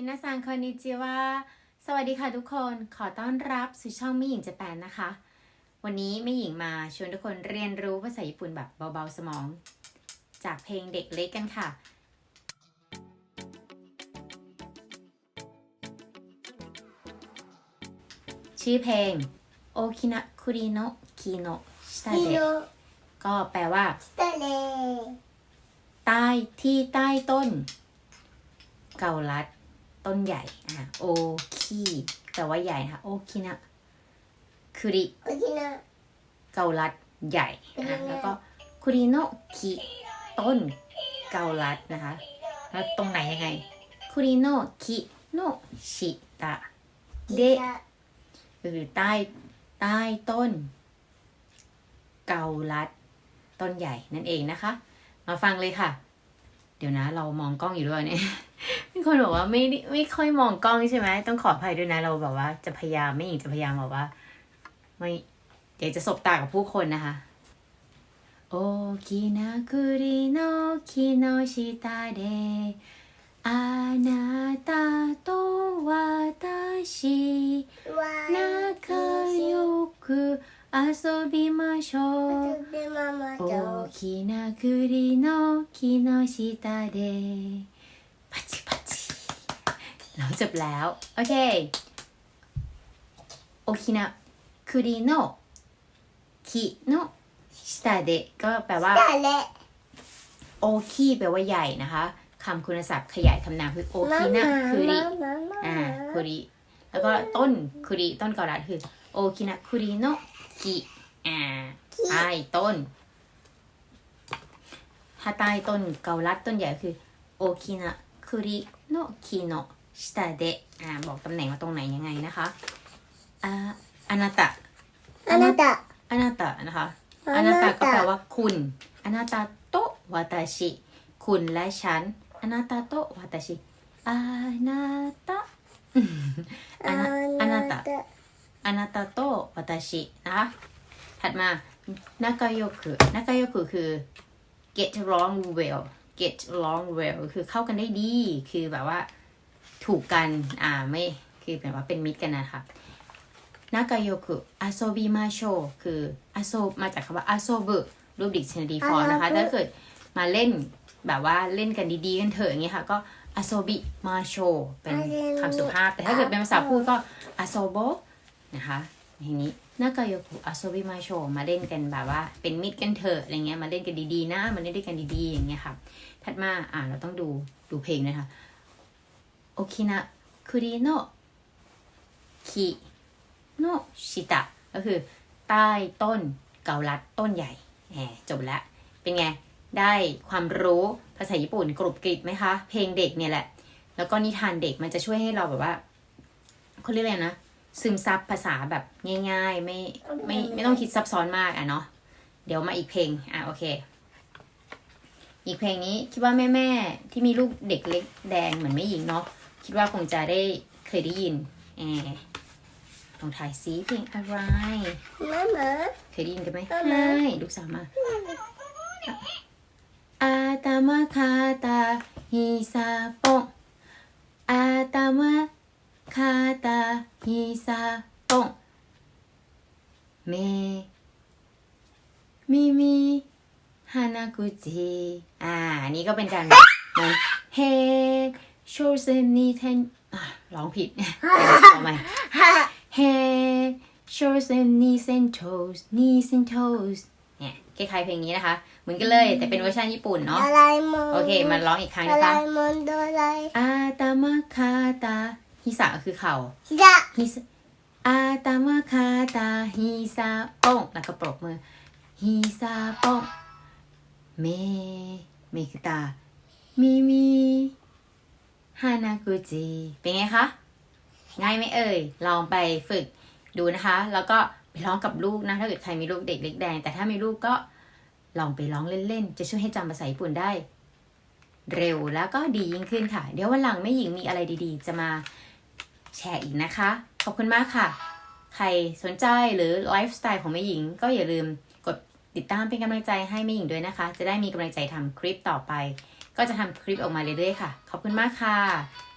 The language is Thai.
มินาซังคอนิจิวะสวัสดีค่ะทุกคน ขอต้อนรับสู่ช่องไม่หญิงจะแปนนะคะ วันนี้ไม่หญิงมาชวนทุกคนเรียนรู้ภาษาญี่ปุ่นแบบเบาๆสมอง จากเพลงเด็กเล็กกันค่ะ ชื่อเพลงโอคินะคุริโนคิโนชิตาเดก็แปลว่าใต้ที่ใต้ต้น เกาลัด ต้นใหญ่อะโอคีแต่ว่าใหญ่นะคะโอคินะคุริโอเคนะเกาลัดใหญ่อะแล้วก็คุริโนคิต้นเกาลัดนะคะ แล้วตรงไหนยังไงคุริโนคิโนชิตะเดะหรือใต้ใต้ต้น เกาลัด ต้นใหญ่นั่นเองนะคะ มาฟังเลยค่ะ เดี๋ยวนะ เรามองกล้องอยู่ด้วยเนี่ย คนบอกว่าไม่ได้ไม่ค่อยมองกล้องใช่ไหมต้องขออภัยด้วยนะ เราแบบว่า จะพยายามไม่หญิงจะพยายามแบบว่า ไม่เดี๋ยวจะสบตากับผู้คนนะคะโอคินาคุริโนคิโนชิตาเดあなたと私わ仲良く遊びましょうでママと大きな栗の木の下でパチパチ เราจบแล้ว โอเคโอคินาคุริโนคิโนชิตาเดะก็แปลว่าโอคีแปลว่าใหญ่นะคะคำคุณศัพท์ขยายคำนามคือโอคินะคุริอ่าคุริแล้วก็ต้นคุริต้นเกาลัดคือโอคินะคุริโนคิอ่าใต้ต้นถ้าใต้ต้นเกาลัดต้นใหญ่คือโอคินะคุริโนคิโน ชิตาเดะอ่าบอกตำแหน่งว่าตรงไหนยังไงนะคะอ่าอนาตะ あなた อนาตะนะคะ あ อนาตะ な ก็แปล た ว่าคุณอนาตะโตะวาตาชิ คุณและฉันอนาตะโตะวาตาชิอานาตะ ああなたなたあなたと私นะคะ ถัดมา仲良く仲良くคือ get along well get along well คือเข้ากันได้ดี คือแบบว่า ถูกกันอ่าไม่คือแปลว่าเป็นมิตรกันนะครับนากายโยคุอาโซบิมาโชคืออาโซมาจากคำว่าอาโซบุรูปดิกชันดีฟอร์นะคะถ้าเกิดมาเล่นแบบว่าเล่นกันดีๆกันเถอะอย่างเงี้ยค่ะ ก็อาโซบิมาโชเป็นคำสุภาพ แต่ถ้าเกิดเป็นภาษาพูดก็อาโซโบนะคะอย่างนี้นากายคุอาโซบิมาโชมาเล่นกันแบบว่า เป็นมิตรกันเถอะอะไรเงี้ยมาเล่นกันดีๆนะมาเล่นด้วยกันดีๆอย่างเงี้ยค่ะถัดมาอ่าเราต้องดูดูเพลงนะคะ โอคินะคุริโนชิตะก็คือ ใต้ต้นเกาลัดต้นใหญ่แหมจบแล้ว เป็นไง ได้ความรู้ภาษาญี่ปุ่นกรุบกริบไหมคะ เพลงเด็กเนี่ยแหละ แล้วก็นิทานเด็กมันจะช่วยให้เราแบบว่าเขาเรียกอะไรนะ ซึมซับภาษาแบบง่าย ๆ ไม่ไม่ไม่ต้องคิดซับซ้อนมากอะเนาะเดี๋ยวมาอีกเพลง อะโอเค อีกเพลงนี้คิดว่าแม่ๆที่มีลูกเด็กเล็กแดงเหมือนไม่หญิงเนาะ คิดว่าคงจะได้เคยได้ยินแอบลองทายซิเพลงอะไรママเคยได้ยินกันไหมเออใช่ลูกสาวมาอาตามาคาตาฮิซาโปะอาตามาคาตาฮิซาโปะเมมิมิฮานากุจิอ่าอันนี้ก็เป็นการแบบเหมือนเฮ โชเซนีเทนร้องผิดทำไมเฮโชเซนีเซนโตสนีเซนโตสเนี่ยคล้ายๆเพลงนี้นะคะ เหมือนกันเลยแต่เป็นเวอร์ชันญี่ปุ่นเนาะโอเคมาร้องอีกครั้งนะคะอาตามาคาตาฮิสะคือเข่าฮิสะฮิสะอาตามาคาตาฮิสะป้องแล้วก็ปรบมือฮิสะป้องเมเมคือตามีมี ฮานากุจิ เป็นไงคะ ง่ายไหมเอ่ย ลองไปฝึกดูนะคะ แล้วก็ไปร้องกับลูกนะ ถ้าเกิดใครมีลูกเด็กเล็กแดง แต่ถ้ามีลูกก็ลองไปร้องเล่นๆ จะช่วยให้จำภาษาญี่ปุ่นได้ เร็วแล้วก็ดียิ่งขึ้นค่ะ เดี๋ยววันหลังแม่หญิงมีอะไรดีๆ จะมาแชร์อีกนะคะ ขอบคุณมากค่ะ ใครสนใจหรือไลฟ์สไตล์ของแม่หญิง ก็อย่าลืมกดติดตามเป็นกำลังใจให้แม่หญิงด้วยนะคะ จะได้มีกำลังใจทำคลิปต่อไป ก็จะทำคลิปออกมาเรื่อยๆค่ะ ขอบคุณมากค่ะ